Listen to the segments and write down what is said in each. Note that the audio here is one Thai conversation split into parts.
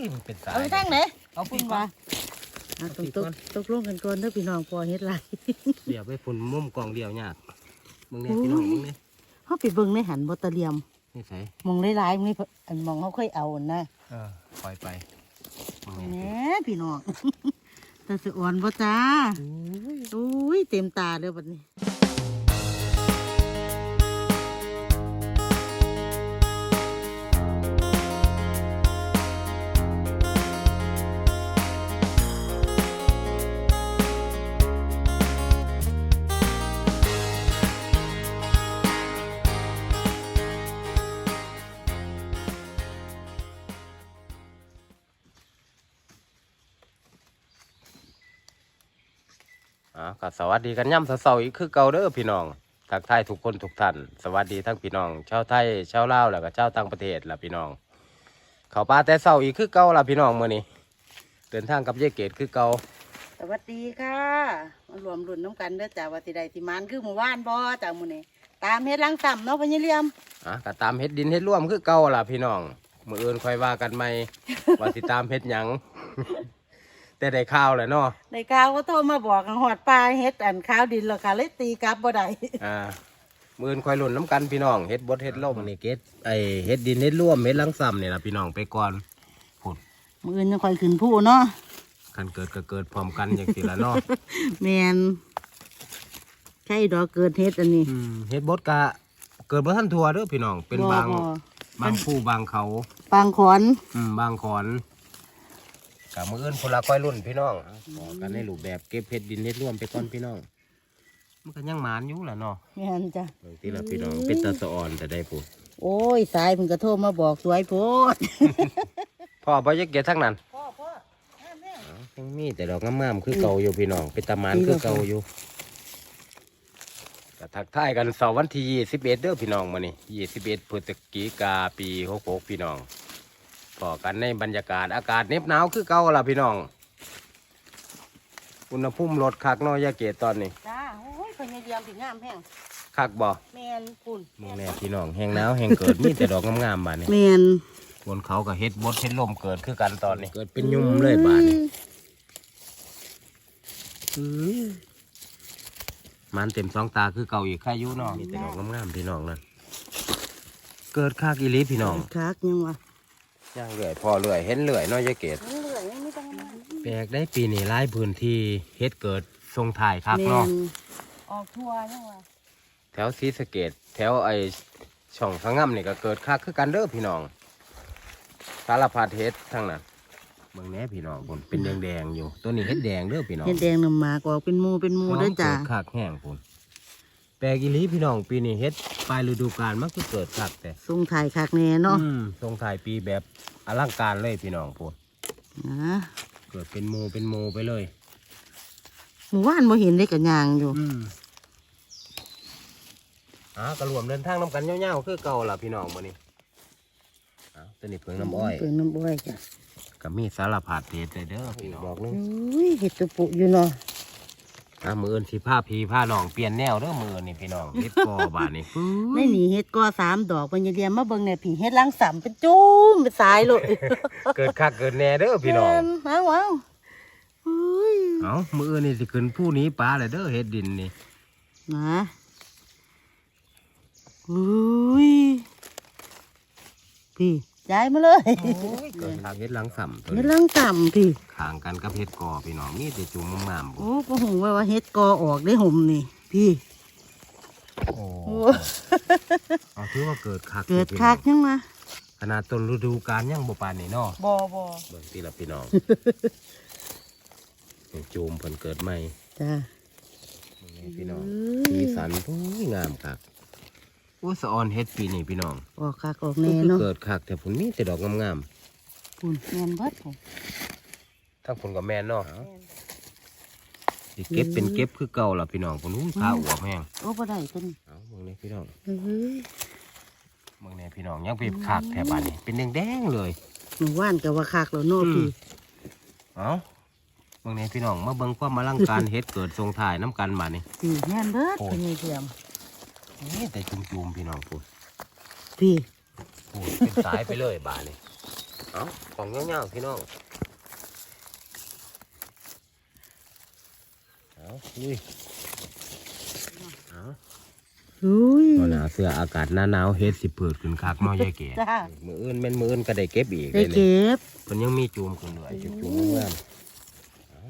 ยมันเป็นสายเอาไปทางไหนเอาคุปีณกก่อว่านอะตกตกตกลงกันก่อนเด้อพี่น้องพอเฮ็ดไรเดี๋ยวไปฝุ่นมุมกองเดียวยากมึงเนี่ยพี่น้องมึงเนี่ยเฮาไปเบิ่งในหันบ่ตะเลียมนี่ใส่มองหลายๆนี่อันมองเฮาเคยเอานะเออปล่อยไปมึงแหเนี่ยมพี่น้องแต่สะอ่อนบ่จ้าอุ้ยเต็มตาเด้อบัดนี้ อ่าก็สวัสดีกันย่ำเสาๆอีกคือเก่าเด้อพี่น้องทักทายทุกคนทุกท่านสวัสดีทั้งพี่น้องชาวไทยชาวลาวแล้วก็ชาวต่างประเทศล่ะพี่น้อง เขาป่าแต่เสาอีกคือเก่าล่ะพี่น้องมื้อนี้เดินทางกับยายเกดคือเก่าสวัสดีค่ะมารวมรุ่นน้ำกันเด้อจ้าว่าสิได้สิมานคือหมู่บ้านบ่จ้ามื้อนี้ตามเฮ็ดหลังซ้ำเนาะพญเหลี่ยมอะก็ตามเฮ็ดดินเฮ็ดร่วมคือเก่าล่ะพี่น้องมื้ออื่นค่อยว่ากันใหม่ว่าสิตามเฮ็ดหยัง แต่ได้ข้าวแหละเนาะในข่าวก็โทรมาบอกกันหอดปลาเฮ็ดอันข้าวดินแล้วค่ะเลยตีกลับบ่ได้ อ่ามื้ออื่นค่อยหล่นน้ำกันพี่น้องเฮ็ดบดเฮ็ดล่มนี่เกดไอเฮ็ดดินเฮ็ดร่วมเฮ็ดหลังซ้ำนี่ล่ะพี่น้องไปก่อนพุ่นมื้ออื่นยังค่อยขึ้นผู้เนาะคันเกิดก็เกิดพร้อมกันอย่างสิละเนาะ แม่นใช่ดอกเกิดเฮ็ดอันนี้อืมเฮ็ดบดกะเกิดบ่ทันทั่วเด้อพี่น้องเป็นบางบ่บ่บางผู้บางเขา ปางขอน อืมบางขอน กะมื้ออื่นพนละก้อยรุ่นพี่น้องขอกันในรูปแบบเก็บเฮ็ดดินเฮ็ดร่วมไปก่อนพี่น้องมันก็ยังหมานอยู่ล่ะเนาะแม่นจ้ะบางทีละพี่น้องเป็นตาสะอ่อนแต่ได้ปุ๊โอ้ยสายเพิ่นก็โทรมาบอกสวยโพดพ่อบ่อยากเก็บทั้งนั้นพ่อพ่อแม่อ้าวยังมีแต่ดอกงามๆคือเก่าอยู่พี่น้องเป็นตาหมานคือเก่าอยู่ก็ทักทายกันเสาร์วันที่21เด้อพี่น้องมื้อนี้21พฤศจิกาปี66พี่น้อง พอกันในบรรยากาศอากาศเหน็บหนาวคือเก่าล่ะพี่น้อง อุณหภูมิลดคักเน้อยยาเกตตอนนี้จ้าโอ้ยเพิ่นยังเดียมถึงงามแฮงคักบ่แม่นคุณมึงแน่พี่น้องแห้งหนาวแห้งเกิดมีแต่ดอกงามๆบาดนี้แม่นบนเขาก็เฮ็ดบดเฮ็ดลมเกิดคือกันตอนนี้ เกิดเป็นยุ่มเลยบาดนี้มันเต็มสองตาคือเก่าอีกค่ายุเนาะมีแต่ดอกงามๆพี่น้องนั่นเกิดคักอีหลีพี่น้อง คักยังวะ ย่างเลื่อยพอเลื่อยเห็นเลื่อยเนาะยายเกตมันเหลือยังไม่ต้องมาแปลกได้ปีนี้หลายพื้นที่เฮ็ดเกิดทรงถ่ายคักแม่เนาะนออกทัวร์ยังวะแถวศรีสะเกดแถวไอช่องสะง่ำนี่ก็เกิดคักคือกันเด้อพี่น้อง สารพัดเฮ็ดทั้งนั้นเบิ่งแหน่พี่น้องพุ่นเป็นแดงๆอยู่ ตัวนี้เฮ็ดแดงเด้อพี่น้องเฮ็ดแดงน้ำหมากออกเป็นหมูเป็นหมูเด้อจ้าเกิดคักแห้งพุ่น แปลกอีหลีพี่น้องปีนี้เฮ็ดปลายฤดูกาลมันก็เกิดคักแต่ทรงถ่ายคักแน่เนาะอืมทรงถ่ายปีแบบอลังการเลยพี่น้องพุ่นนะเกิดเป็นโมเป็นโมไปเลย หมู่บ้านบ่เห็นได้กับยางอยู่ อืมอ่ากระรวมเดินทางน้ำกันเงี้ยวๆคือเก่าล่ะพี่น้องมื้อนี้อ้าวตัวนี้เพิ่งน้ำอ้อยเปิงน้ำอ้อยจ้ะก็มีสารพัดเฮ็ดเลยเด้อพี่น้องบอกนึงอุ้ยเห็ดตัวปุอยู่เนาะ อะมืออื่นสิผ้าพีผ้าน้องเปลี่ยนแนวเด้อมือนี่พี่น้องเฮ็ดกอบาดนี่ไม่หนีเห็ดก็สามดอกเพิ่นจะเรียมมาเบิ่งเนี่ยผีเห็ดลังสำเป็นจุ้มเป็นสายเลยเกิดคักเกิดแน่เด้อพี่น้องแม่ว้าวว้าวอุ้ยเอ้ามืออื่นนี่สิขึ้นผู้นี้ปลาเลยเด้อเฮ็ดดินนี่นะอุ้ยพี่ ย้ายมาเลยเกิดคักเฮ็ดหลังสัมตัวเห็ดนี้ลังสำพี่ข้างกันกับเฮ็ดกอพี่น้องมีแต่จุ่มงามๆบ่โอ้ก็หูว่าว่าเห็ดกอออกได้ห่มนี่พี่โอ้โอ้เอาถือว่าเกิดคักเกิดพี่น้คัองกยังมาขนาดต้นฤดูกาลยังบ่ปานนี่เนาะบอบอเบิ่งทีละพี่น้องนี่จูมเพิ่นเกิดใหม่จ้านี่พี่น้องสีสันผู้งามคักโอ้สะออนเฮ็ดปีนี้พี่น้องออกคักออกก็แน่คือเนาะเกิดคักแต่ผลมีแต่ดอกงามปุ่นแม่นเบิดผมๆทั้งผลกับแม่นเนาะสิเก็บเป็นเก็บคือเก่าล่ะพี่น้องผลหุ้นขาอวบแห้งโอ้บ่ได้ต้นเอาเบิ่งนี่พี่น้องเฮ้ยเบิ่งนี่พี่น้องยังเป็นคักแถบานนี้เป็นแดงๆเลยหมู่บ้านก็ว่าคักแล้วเนาะอืมพี่เอาเบิ่งนี่พี่น้องมาเบิ่งความอลังการเฮ็ดเกิดทรงถ่ายน้ำกันบาดนี้พี่แม่นเบิดโอ้เป็นไงเทียม นี่แต่จุ่มๆพี่น้องพูดพี่พูดเป็นสายไปเลยบาดนี้เอาของเงี้ยวๆพี่น้องเอาลุยเอาอุ้ยตอนหนาเสื้ออากาศหน้าหนาวเฮ็ดสิเปิดขึ้นคักเนาะยายเก๋จ้ามืออื่นแม่นมืออื่นก็ได้เก็บอีกได้เลยเก็บมันยังมีจูมขึ้นด้วยจูมจูมงามๆเอา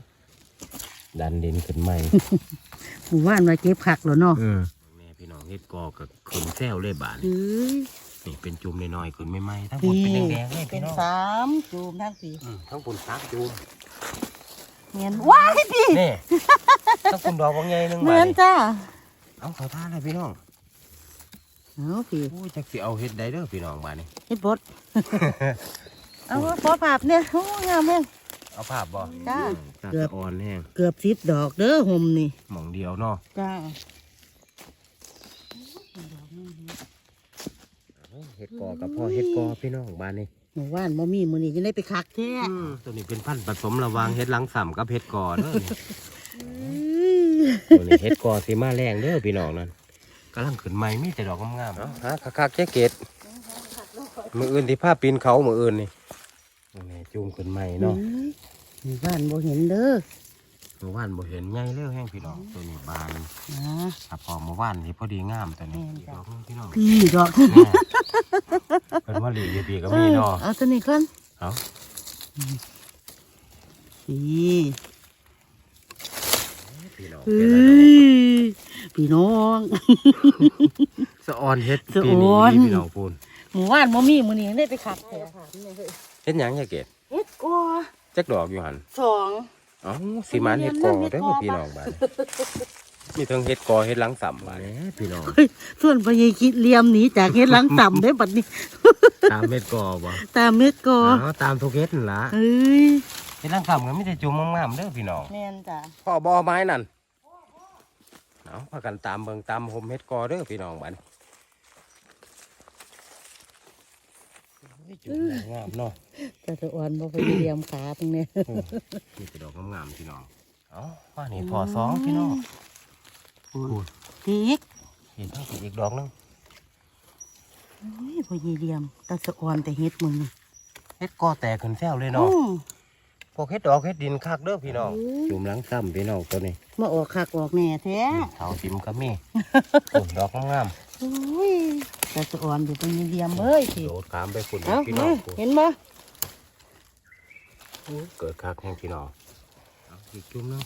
ดันดินขึ้นใหม่หมู่บ้านมาเก็บผักแล้วเนาะแม่พี่น้อง เฮ็ดกอกับขึ้นแซวเลยบาดเอ้ยนี่เป็นจุ่มน้อยๆขึ้นใหม่ๆทั้งหมดเป็นแดงๆเลยเป็พี่นน้องสามจูมทั้งสี่อืมทั้งปุ่นซักจุ่มเหมือนว้ายพี่นี่ทั้งปุ่นดอกบางใหญ่หนึงเหมืบาอดนนี่จ้าเอาเขาท่าเลยพี่น้องเอาพี่โอ้ยจักสิเอาเฮ็ดได้เด้อพี่น้องบาดนี้เฮ็ดบดเอาพอผับเนี่ยโอ้งามแม่งเอาภาพบ่จ้าจ้าเกือบอ่อนแห้งเกือบสิบดอกเด้อห่มนี่หม่องเดียวเนาะจ้า เฮ็ดกอกับพ่อเฮ็ดกอพี่น้องบาดนี้หมู่บ้านบ่มีมื้อนี้จะได้ไปคักแท้อืมตัวนี้เป็นพันธุ์ผสมระหวางเฮ็ดหลังสํกับเฮ็ดกอเด้อนี่ตัวนี้เฮ็ดกอสิมาแรงเด้อพี่น้องนั่นกำลังขึ้นใหม่มีแต่ดอกงามๆเนาะฮะคักๆแจ๊เกตมืออื่นที่ผ้าปีนเขามืออื่นนี่นี่จูมขึ้นใหม่เนาะหมู่บ้านบ่เห็นเด้อ เมื่อวานบ่เห็นใหญ่เร็วแห้งพี่น้องตัวนี้บานนะถ้าพอเมื่อวานนี่พอดีงามตัวนี้แม่นอีกจ้ะดอกหนึงพี่น้องพี่ดอกแม่เป็นว่าหลีอยู่ปีก็มีเนาะเอาตัวนี้ก่อนเอาพี่พี่น้องเฮ้เป็นอะไรดอกยพี่น้องสะออนเฮ็ดสะปีอนี้อนพี่น้องพูนหมู่บ้านบ่มีมื้อนี้ได้ไปคักแท้เฮ็ดหยังแจ๊เกตเฮ็ดกัวจักดอกอยู่หั่นสอง เอ้าสิมานเฮ็ดกอเด้อพี่น้องบาดมีทั้งเฮ็ดกอเฮ็ดหลังสํบาดนี้พี่น้องเฮ้ยส่วนพญายคิดเหลี่ยมหนีจากเฮ็ดหลังต่ำได้บัดนี้ ตามเฮ็ดกอบ่ตามเม็ดกออ๋อตามทุกเฮ็ดนั่นล่ะเฮ้ยเฮ็ดหลังสํก็มีแต่จุ่มงามๆเด้อพี่น้องแม่นจ้ะพ่อบ่อไม้นั่นเอาพากันตามเบิ่งตามผมเฮ็ดกอเด้อพี่น้องบัดนี้โอ้ ยจุ่มงามเนาะจะตะอ่อนบ่พญายเหลี่ยมขาตรงนี้โอ้มีแต่ดอกงามๆพี่น้องเอาว่านี่พอสองพี่น้องอีกเห็นทั้งอีกดอกนึงเฮ้ยพญายเหลี่ยมตาสะอ่อนแต่เฮ็ดมึงเฮ็ดกอแตกขึ้นแซวเลยเนาะพวกเฮ็ดดอกเฮ็ดดินคักเด้อพี่น้องจุ่มหลังซ้ำพี่น้องตัวนี้มาออกคักออกแน่แท้เท้าทิมก็มีดอกงามโอ้ยตาสะอ่อนอยู่พญายเหลี่ยมเอ้ยๆพี่โดดขามไปฝุ่นเอ้าพี่น้องพุ่นเห็นบ่เกิดคักแห่งพี่น้องเอาอีกจุ่มหนึง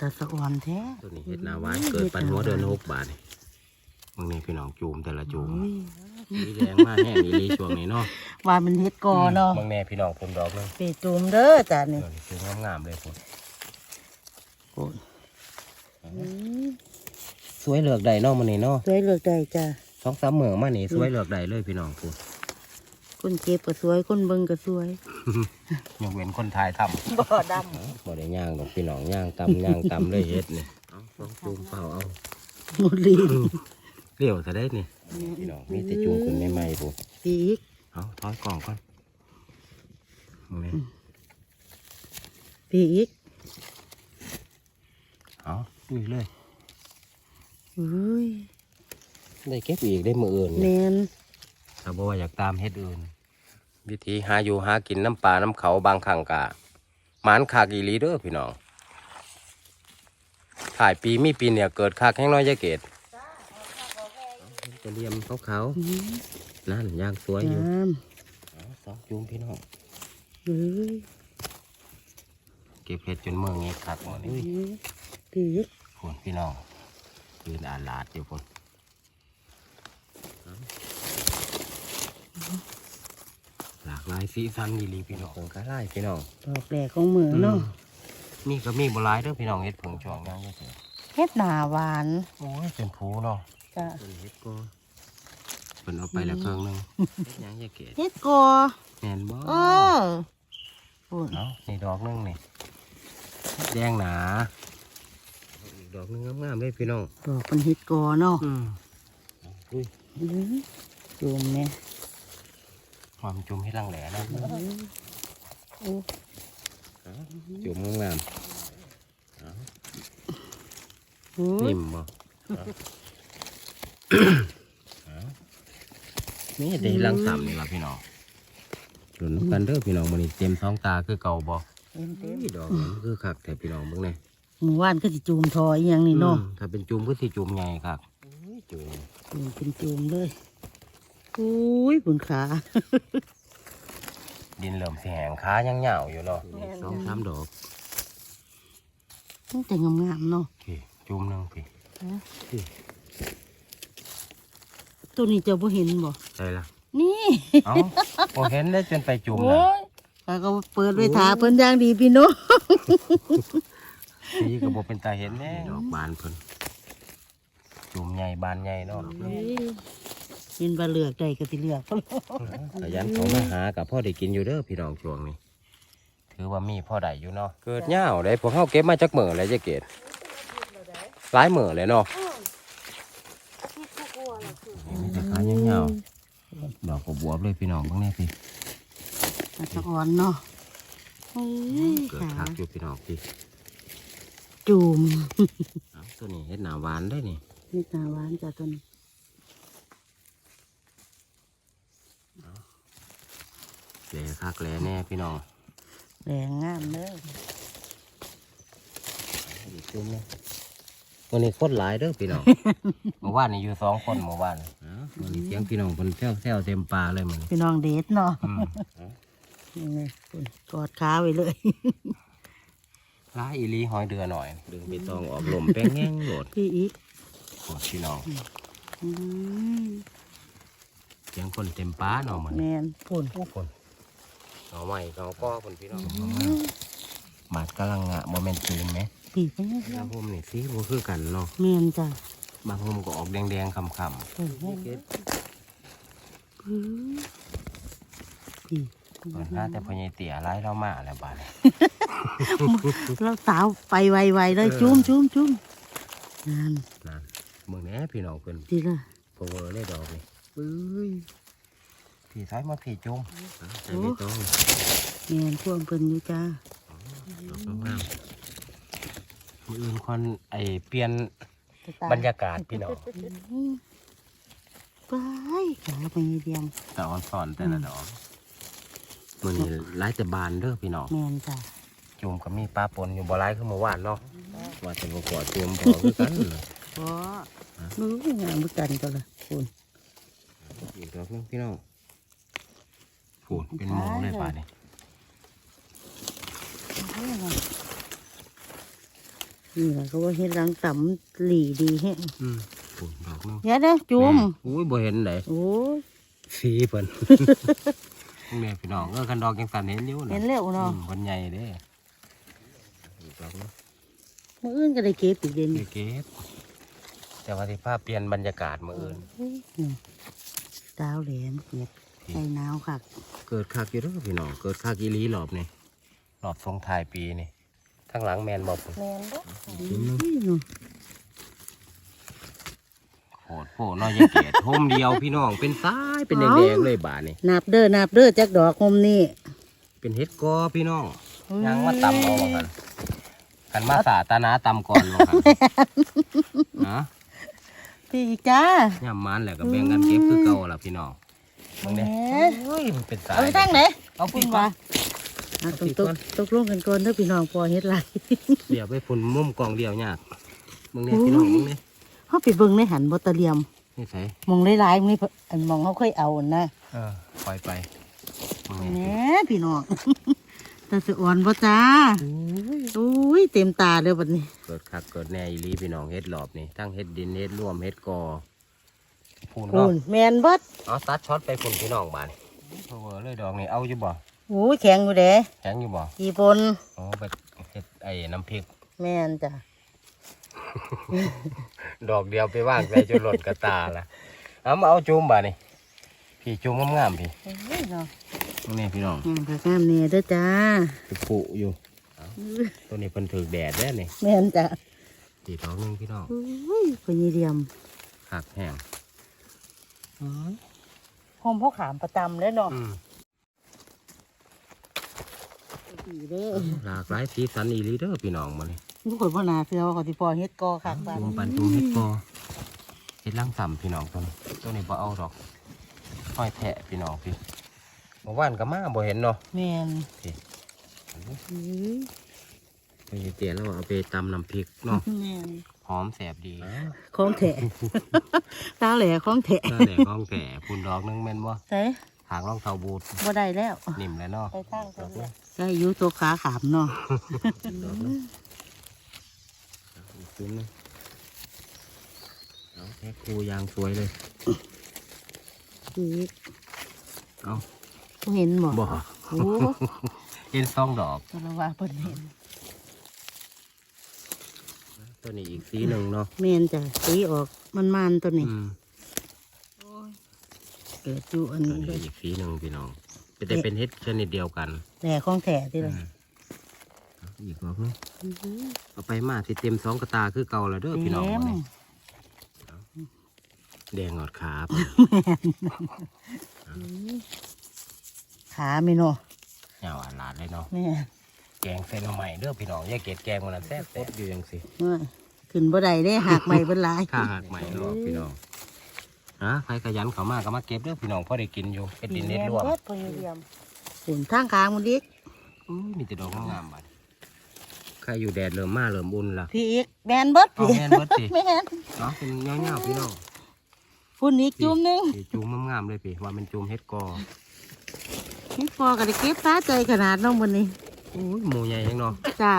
ตาสะอ่อนแท้ตัวนี้เห็ดนาหวานเกิดปันหัวเดินหกบาทนี่มึงนี่พี่น้องจูมแต่ละจูมโอ้ยสีแดงมากแห้งอีหลีช่วงนี้เนาะว่ามันเฮ็ดกอเนาะมึงแน่พี่น้องผมดอกหนึงไปจุ่มเด้อจ้ะนี่เดี๋ยวนี้คืองามๆเลยผมอืม สวยเหลือกใดเนาะมันนี่เนาะสวยเลือกได้จ้ะสองสามเหมืองมานี่สวยเหลือกใดเลยพี่น้องผมคนเก็บก็สวยคนเบิ่งก็สวยยกเว้นคนทายทบ่ดำบ่ได้ย่างดอกพี่น้องย่างตำย่างตำเลยเฮ็ดนี่เอาสองจูมเปล่าเอาำหมดลีเลี้ยวซะได้นี่พี่น้องมีแต่จูมขึ้นใหม่ๆผมปีกเอาถอยกล่องก่อนมึงนี่ปีกเอาดุยเลย อุ้ยได้เก็บอีกได้มืออื่นแมนี่นถ้าบ่ว่าอยากตามเฮ็ดอื่น วิธีหาอยู่หากินน้ำปลาน้ำเขาบางครั้งกะหมานคากอีหลีเด้อพี่น้องถ่ายปีมีปีเนี่ยเกิดคากแห้งน้อยยายเกตจะเรียมเขาเขาอืมๆนั่นย่างสวยอยู่งามเอาสองจูงพี่น้องอุ้ยเก็บเห็ดจนเมืองนี้คักหมดนี่ปีกฝนพี่น้อง ยืนอาลาดอยู่ฝนหลากหลายสีสันอีหลีพี่น้องเพิ่งกระไล่พี่น้องดอกแดกของมือเนาะนี่ก็มีบหลายเด้อพี่น้องเห็ดผงช่องย่างเยอะเฮ็ดหนาหวานโอ้ยเป็นผูเนาะจ้ะเป็นเห็ดก็เป็นเอาไปแล้วเครื่องหนึงเฮ็ดหยังยายเกดเฮ็ดกอแม่นบ่เออปุ่นเนาะนี่ดอกหนึงนี่แดงหนาอีก ดอกหนึงงามๆเลยพี่น้องดอกเป็นเฮ็ดกอเนาะอืมอุ้ยอืมจุ่มแม่ความจุ่มให้ลังแหล่นะโอ้จุ่มงามโอ้ๆยนิ่มบ่เอานี่ได้ลังสามนี่ล่ะพี่น้องหลุนำกันเด้อพี่น้องมื้อนี้เต็มสองตาคือเก่าบ่เต็มเต็เฮ้มยดอกมันคือคักแต่พี่น้องเบิ่งแน่ หมู่บ้านก็สิจูมทออีหยังนี่เนาะอืมถ้าเป็นจุ่มก็สิจุ่มใหญ่ครับจุ่มจูมเป็นจูมเลยอุ้ยบุญขา ดินเริ่มสิแห้งขายังเหงาอยู่เนาะแม่น สองสามดอกตั้งแต่งามๆเนาะโอเคจุ่มหนึงพี่ตัวนี้เจ้าบ่เห็นบ่ใช่ละนี่ เอ้าบ่เห็นได้จนไปจุ่มโอ้น่ะยข้าก็เปิดไว้ถาเพิ่นอย่างดีพี่น้อง พี่ก็บ่เป็นตาเห็นแน่ดอกบานเพิ่นจุ่มใหญ่บานใหญ่เนาะเห็นว่าเลือกได้ก็สิเลือกขยันเขามาหากับพ่อได้กินอยู่เด้อพี่น้องช่วงนี้ ถือว่ามีพ่อได้อยู่เนาะเกิดเหงาได้พวกเฮาเก็บมาจากเหมือเลยจะเกดหลายเหมือเลยเนาะนี่แต่ขายังเหงาดอกก็บวบเลยพี่น้องเบิ่งแน่พี่อาจจะอ่อนเนาะโอ้ยเกิดขาคักอยู่พี่น้องพี่ จูมเอ้าตัวนี้เฮ็ดหน้าหวานได้นี่นี่ตาหวานจ้ะตัวนี้แหล่คักแหล่แน่พี่น้องแรงงามเลยอีกจุ่มเลยวันนี้คนหลายเด้อพี่น้องเมื่อวานนี่อยู่สองคนเมื่อวานอ้าววันนี้เสียงพี่น้องเพิ่นแซวแซวเต็มปลาเลยมันพี่น้องเดทเนาะอืมนี่ไงคุณกอดขาไว้เลย ลาอีหลีหอยเดือหน่อย ดึงไปตองออกลมแป้งแง่งโหลดพี่อีกโหดพี่น้องอืมเสียงคนเต็มป้าเนาะมันแมนปุ่นผู้คนเอาใหม่เอาก็คนพี่น้องหมาดกำลังงะโมเมนตูมไหมปีกเป็นยังไงถ้าหุ่มนี่สิบ่คือกันเนาะแมนจ้ะบางหุ่มก็ออกแดงๆคำเปิดให้พี่ๆ เปิดหน้าแต่พญายเตี๋ยไล่เรามาแล้วบ้านเราสาวไปไวๆเลยจุ้มจุ้มจุ้มงานนั่นเมืองแหนี้พี่น้องเพิ่นดีละพาวเวอร์เลยดอกนี่ปึ้ยพี่ซ้ายมาพี่จุ่มเอาใส่ใบตองแมนพ่วงเพิ่นอยู่จ้าดอกงามมืออื่นคนไอเปลี่ยนบรรยากาศพี่น้องไปขาไปเดียมแต่ออนสอนแต่ละดอก มือนี้ไล่จะบานเด้อพี่น้องแมนจ้ะจุ่มก็มีปลาปนอยู่บ่ไล่คือเมื่อวานเนาะว่าจะบ่กอดจุ่มพอคือกันเพราะนู้งามเหมือนกันก็ละคุณอีกดอกหนึงพี่น้องพูดเป็นหมูเลยป่านี่นี่แหละเขาว่าเฮ็ดรังต่ำหลีดีแฮะอืมพูดดอกหนึงเดี๋ยวเด้อจุ่มแอุ้ยบ่เห็นไหนโอ้ยสีเพิ่น นี่พี่น้องเออคันดอกยังสั่นเห็นอยู่นะเห็นแล้วเนาะอืมมันใหญ่เด้อีกดอกหนึงมื่ออื่นก็ได้เก็บอีกเด่นเก็บแต่ว่าที่ภาพเปลี่ยนบรรยากาศมื้ออื่น นี่ดาวแหลมเก็บใจหนาวค่ะเกิดคักอยู่เด้อพี่น้องเกิดคักอีหลีรอบนี่รอบทรงท้ายปีนี่ข้างหลังแมนบ่พุ่นแมนบ่จุ่มหนึงเนาะ โหดโผล่น้อยยังเกลียดห่มเดียวพี่น้องเป็นซ้ายเป็นแดงๆเลยบาดนี่นับเด้อนับเด้อจักดอกคมนี่เป็นเฮ็ดกอพี่น้องยังมาตำเอาบ่กันกันมาสาตานาตำก่อนบ่กันนะพี่จ้าย่ำมันแหละก็แบ่งกันเก็บคือเก่าล่ะพี่น้องมึงแหเนี่ยมเฮ้ยมันเป็นสายเอาไปทางไหนเอาคุพี่ณก่อว่านอะตกตกตกลงกันก่อนเด้อพี่น้องพอเฮ็ดไรเดี๋ยวไปพุ่นมุมกองเดียวยากมึงเนี่ยพี่น้องมึงเนี่ย เฮาไปเบิ่งในหันบ่ตะเลียมนี่ใส่มองหลายๆมึงนี่อันมองเขาเคยเอาอันนะเออปล่อยไปมึงแหเนี่ยมพี่น้องตาสะอ่อนบ่จ้าอุ้ยเต็มตาเลยบัดนี้เกิดคักเกิดแน่อีหลีพี่น้องเฮ็ดหลอบนี่ทั้งเฮ็ดดินเฮ็ดร่วมเฮ็ดกอพูนคุเนาะณแมนเบิดเอาตัดช็อตไปพุ่นพี่น้องบาดนี่เพอเวอร์เลยดอกนี่เอาอยู่บ่โอ้ยแข็งอยู่เด้แข็งอยู่บ่กี่ปนอ๋อไปเฮ็ดไอ้น้ำพริก แม่นจ้ะ ดอกเดียวไปว่างใส่จนหล่นกระตาละเอามาเอาจุ่มบ่านี่พี่จุ่มงามๆพี่โอ้ยเนาะตรงนี้พี่น้องงามค่ะงามเนี่ยเด้อจ้าไปปลูกอยู่เอาตัวนี้เพิ่นถือแดดแล้วนี่แม่นจ้ะตีดอกหนึงพี่น้องโอ้ยพญเรียมหักแห้งหอมพ่อขามประจำเลยเนาะอืมดีเด้อหลากหลายสีสันอีหลีเด้อพี่น้องมานี่ทุ กคนพ่อนาเสือว่าเขาสิพอเฮ็ดกอคักบ้านจุ่มปันจุ่มเฮ็ดกอเฮ็ดล่างต่ำพี่น้องตัวนี้ตัวนี้บ่เอาดอกห้อยแผะพี่น้องพี่เมื่อวานก็มาบ่เห็นเนาะแม่นสิอื้อไปเตี๋ยแล้วเอาไปตำน้ำพริกเนาะแม่นหอมแสบดีของแถตาแหล่ของแถนั่นแหละของแก่พูนดอกนึงแม่นบ่ใส่หางรองเท้าบูทบ่ได้แล้ว นิ่มแล้วเนาะไปตั้งตัวเนี่ยใช่อยู่ตัวขาขามเนาะ ดอกนึงอีกซุ้มนึงเอาแค่ครูยางสวยเลยคือเอาบ่เห็นบ่บ่โอ้เห็นสองดอกตัวละว่าเพิ่นเห็นตัวนี้อีกสีหนึ่งเนาะแม่นจ้ะสีออกมันมันๆตัวนี้อืมเกิดอยู่อันตัวนี้นี้อีกสีหนึ่งพี่น้องแต่เป็นเห็ดชนิดเดียวกัน แต่ของแถที่เลย อืมเอาอีกรอบนึงเอาไปมาสิเต็มสองกระตาคือเก่าแล้วเด้อพี่น้องเต็มมื้อนี้แดงงอดขาบขาไม่เนาะเหงาอาลาดเลยเนาะแม่แกงเส้นเอาใหม่เด้อพี่น้องอย่าเกลียดแกงมันนั้นแซ่บแซ่บอยู่ยังสิว่าขึ้นบ่ได้ได้หักใหม่เบิ่นหลายข้าหักใหม่รอพี่น้องนะใครขยันเขามาก็มาเก็บเด้อพี่น้องพอได้กินอยู่เป็นดินเน็ดรวม เบิดพอเยี่ยมขุนทางกลางมันดิกอุ้ยมีแต่ดอกงามๆบัด ใครอยู่แดดเริ่มมาเริ่มอุ่นละพี่อีกแมนเบิดเอาพี่แม่นเบิดสิแม่นเนาะเป็นเงาๆพี่น้องฝุ่นอีกจุ่มหนึงสิจูมงามๆเลยพี่ว่ามันจูมเฮ็ดกอนี่พอก็ได้เก็บซาใจขนาดน้องบนนี้อุ้ยหมูใหญ่ยังเนาะจ้า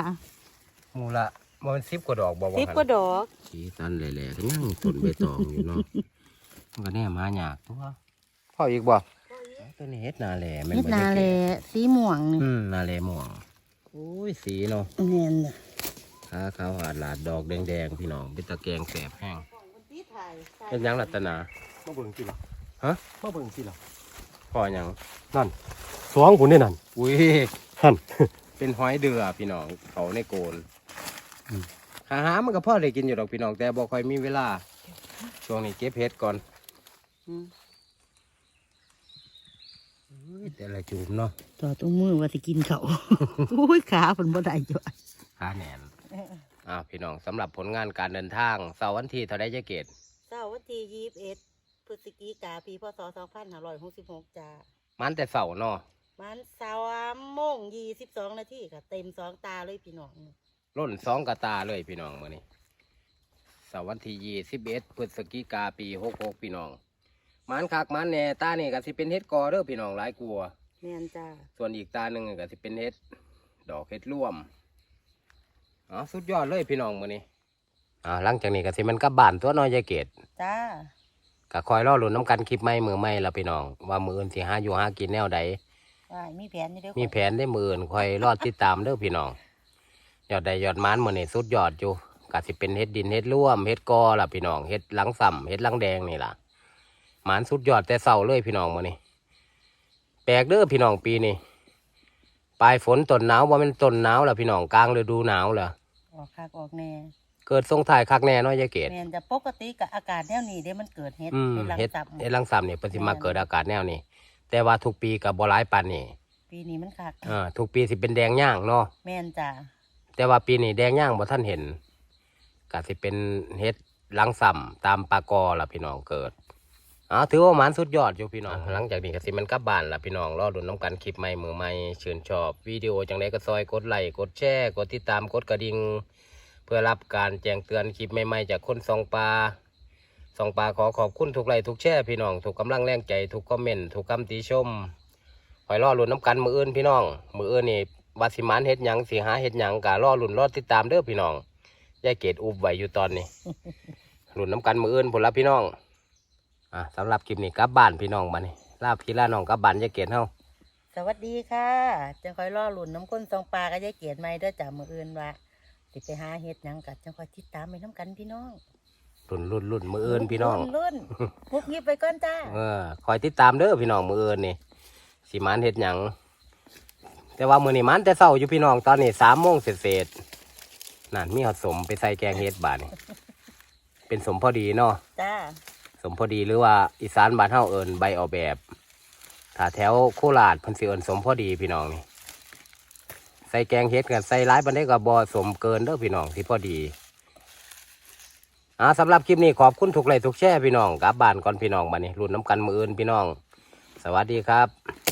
หมูละมันสิบกว่าดอกบอกว่าสิบกว่าดอกสีสันแหล่ๆก็ยังต้นใบตองอยู่เนาะมันก็แน่มาหยากตัวพ่ออีกบ่ตัวนี้เฮ็ดนาแหล่แม่นเฮ็ดบ่นาได้แลเก็บสีม่วงนี่ อืมนาแหล่ม่วงโอ้ยสีเนาะแม่นน่ะขาขาวหาดหลาดดอกแดงๆพี่น้องเป็นตะแกรงแสบแห้งเป็นหยังรัตนามาเบิ่งสิล่ะฮะมาเบิ่งสิล่ะพ่อหยังนั่นสองผุนนี่นั่นอุ้ยหันเป็นหอยเดือพี่น้องเขาในโกนหาหามันก็พ่อได้กินอยู่ดอกพี่น้องแต่บ่ค่อยมีเวลาช่วงนี้เก็บเห็ดก่อนอืมอุ้ย แต่ละจูมเนาะต่อตรงมือว่าสิกินเขาอุ้ยขาเพิ่นบ่ได้จ้ะขาแหนนอ่าพี่น้องสำหรับผลงานการเดินทางเสาร์วันที่เท่าไดจะเกตเช้าวันที่21พฤศจิกาปีพศ2566จ้ามันแต่เสาร์เนาะมันสามโมงยี่สิบสองนาทีค่ะเต็มสองตาเลยพี่น้องร่นสองกระตาเลยพี่น้องมื้อนี้เสาร์วันที่ยี่สิบเอ็ดพฤศจิกาปีหกหกพี่น้อง มันคักมันแหน่ตานี่ก็สิเป็นเฮ็ดกอเด้อพี่น้องหลายกลัว แม่นจ้าส่วนอีกตาหนึ่งก็สิเป็นเฮ็ด ดอกเฮ็ดร่วมอ๋อสุดยอดเลยพี่น้องมื้อนี้อ่าหลังจากนี้ก็สิมันกลับบ้านตัวน้อยยายเกตจ้าก็คอยรอลุ้นน้ำกันคลิปใหม่มือใหม่ละพี่น้อง ว่ามืออื่นสิหาอยู่หากินแนวใด ว่ามีแผนนี่เด้อมีแผนได้มืออื่นคอยรอติดตามเด้อพี่น้อง ยอดใดยอดมันมื้อนี้สุดยอดอยู่ก็สิเป็นเฮ็ดดินเฮ็ดร่วมเฮ็ดกอล่ะพี่น้องเฮ็ดหลังส่ำเฮ็ดหลังแดงนี่ล่ะ หมานสุดยอดแต่เศร้าเลยพี่น้องมื้อนี้แปลกเด้อพี่น้องปีนี้ปลายฝนต้นหนาวว่ามันต้นหนาวล่ะพี่น้องกลางฤดูหนาวล่ะออกคักออกแน่เกิดทรงถ่ายคักแน่เน้อยยายเกดแม่นจะปกติกับอากาศแนวนี้เด้มันเกิดเฮ็ดอืมเป็นหลังเฮ็ดจับเฮ็ดหลังส่ำเนี่ยเพิ่นสิมาเกิดอากาศแนวนี้แต่ว่าทุกปีกับบ่หลายปานนี้ปีนี้มันคักอ่าทุกปีสิเป็นแดงย่างเนาะแม่นจ้าแต่ว่าปีนี้แดงย่างบ่ท่านเห็นก็สิเป็นเฮ็ดหลังซ้ำตามปากอล่ะพี่น้องเกิด อ๋อถือว่าหมานสุดยอดอยู่พี่น้อง หลังจากนี้ก็สิมันกลับบ้านล่ะพี่น้องรอดุนน้ำกันคลิปใหม่มือใหม่ชื่นชอบวิดีโอจังไดก็ซอยกดไลค์กดแชร์กดติดตามกดกระดิ่งเพื่อรับการแจ้งเตือนคลิปใหม่ๆจากคนสองปลาสองปลาขอขอบคุณทุกไลค์ทุกแชร์พี่น้องทุกกำลังแรงใจทุกคอมเมนต์ทุกคำติชมคอยรอลุ้นน้ำกันมืออื่นพี่น้อง มืออื่นนี่วาสิมานเฮ็ดหยังสิหาเฮ็ดหยังกะรอลุ่นรอติดตามเด้อพี่น้องยายเกดอุบไว้อยู่ตอนนี้ลุ่นน้ำกันมืออื่นผลละพี่น้อง อะสำหรับคลิปนี้กลับบ้านพี่น้องมานี่ลาพี่ลาน้องกลับบ้านยายเกดเฮาสวัสดีค่ะจังคอยรอหลุนน้ำก้นซองปลาก็ยายเกียรติใหม่เด้อจ้ามื้ออื่นว่าสิไปหาเฮ็ดหยังกัจังคอยติดตามไปน้ำกันพี่น้องลุ่นลุ่นลุ่นมืออื่นพี่น้อง รุ่นๆพุกยิบไปก่อนจ้าเออคอยติดตามเด้อพี่น้องมืออื่นนี่สิมานเฮ็ดหยังแต่ว่ามือนี้มันแต่เศร้าอยู่พี่น้องตอนนี้สามโมงเสร็จๆนั่นมีหอดสมไปใส่แกงเฮ็ดบาดนี่เป็นสมพอดีเนาะจ้าส มพอดีหรือว่าอีสานบ้านเฮาเอิญใบออกแบบถ้าแถวโคราชพันสิเอิญสมพอดีพี่น้องนี่ใส่แกงเฮ็ดกันใส่ร้ายบันไดกับบอสมเกินเด้อพี่น้องที่พอดีอ่าสำหรับคลิปนี้ขอบคุณทุกไลค์ทุกแชร์พี่น้องกลับบ้านก่อนพี่น้องบันนี้รุ่นน้ำกันมืออื่นพี่น้อง สวัสดีครับ